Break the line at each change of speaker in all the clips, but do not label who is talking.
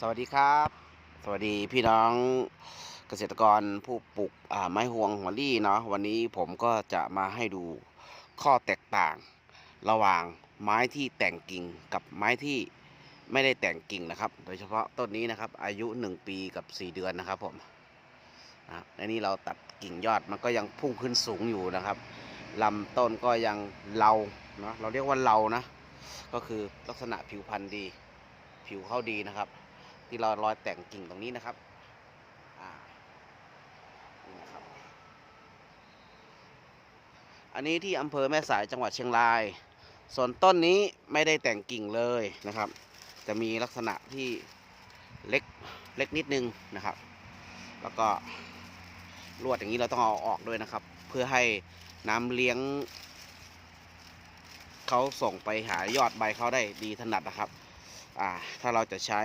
สวัสดีครับ สวัสดีพี่น้องเกษตรกรผู้ปลูกไม้ห่วงหัวลี่เนาะวันนี้ผมก็จะมาให้ดูข้อแตกต่าง ระหว่างไม้ที่แต่งกิ่งกับไม้ที่ไม่ได้แต่งกิ่งนะครับ โดยเฉพาะต้นนี้นะครับ อายุ 1 ปีกับ 4 เดือนนะครับผมนะครับและนี่เราตัดกิ่งยอดมันก็ยังพุ่งขึ้นสูงอยู่นะครับลำต้นก็ยังเลาเนาะเราเรียกว่าเลานะ ก็คือลักษณะผิวพรรณดี ผิวเข้าดีนะครับ ที่เรารอยแต่งกิ่งตรงนี้นะครับอ่านี่นะครับ อันนี้ที่อำเภอแม่สายจังหวัดเชียงราย ส่วนต้นนี้ไม่ได้แต่งกิ่งเลยนะครับ จะมีลักษณะที่เล็กเล็กนิดนึงนะครับ แล้วก็ลวดอย่างนี้เราต้องเอาออกด้วยนะครับ เพื่อให้น้ำเลี้ยงเขาส่งไปหายอดใบเขาได้ดีถนัดนะครับ อ่า ถ้าเราจะใช้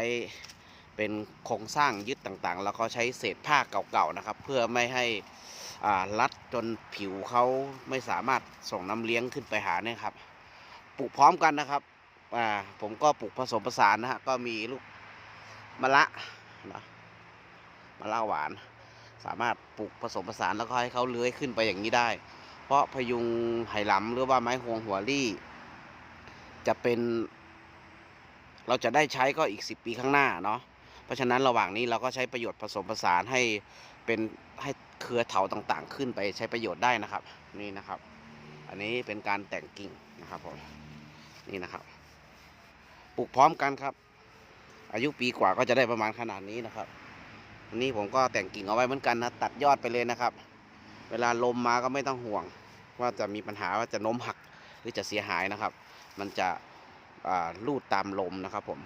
เป็นโครงสร้างยึดต่างๆ แล้วก็ใช้เศษผ้าเก่าๆนะครับ เพื่อไม่ให้รัดจนผิวเขาไม่สามารถส่งน้ำเลี้ยงขึ้นไปหาเนี่ยครับปลูกพร้อมกันนะครับผมก็ปลูกผสมผสานนะฮะก็มีลูกมะละนะมะละหวาน สามารถปลูกผสมผสานแล้วก็ให้เขาเลื้อยขึ้นไปอย่างนี้ได้ เพราะพยุงไหหลำหรือว่าไม้ฮวงหัวลี่ จะเป็น เราจะได้ใช้ก็อีก 10 ปีข้างหน้าเนาะ เพราะฉะนั้นระหว่างนี้เราก็ใช้ประโยชน์ผสมผสานให้เป็นให้เครือเถาต่างๆ ขึ้นไปใช้ประโยชน์ได้นะครับ นี่นะครับ อันนี้เป็นการแต่งกิ่งนะครับผมนี่นะครับปลูกพร้อมกันครับ อายุปีกว่าก็จะได้ประมาณขนาดนี้นะครับอันนี้ผมก็แต่งกิ่งเอาไว้เหมือนกันนะตัดยอดไปเลยนะครับ เวลาลมมาก็ไม่ต้องห่วง ว่าจะมีปัญหาว่าจะโน้มหักหรือจะเสียหายนะครับ มันจะลูดตามลมนะครับผม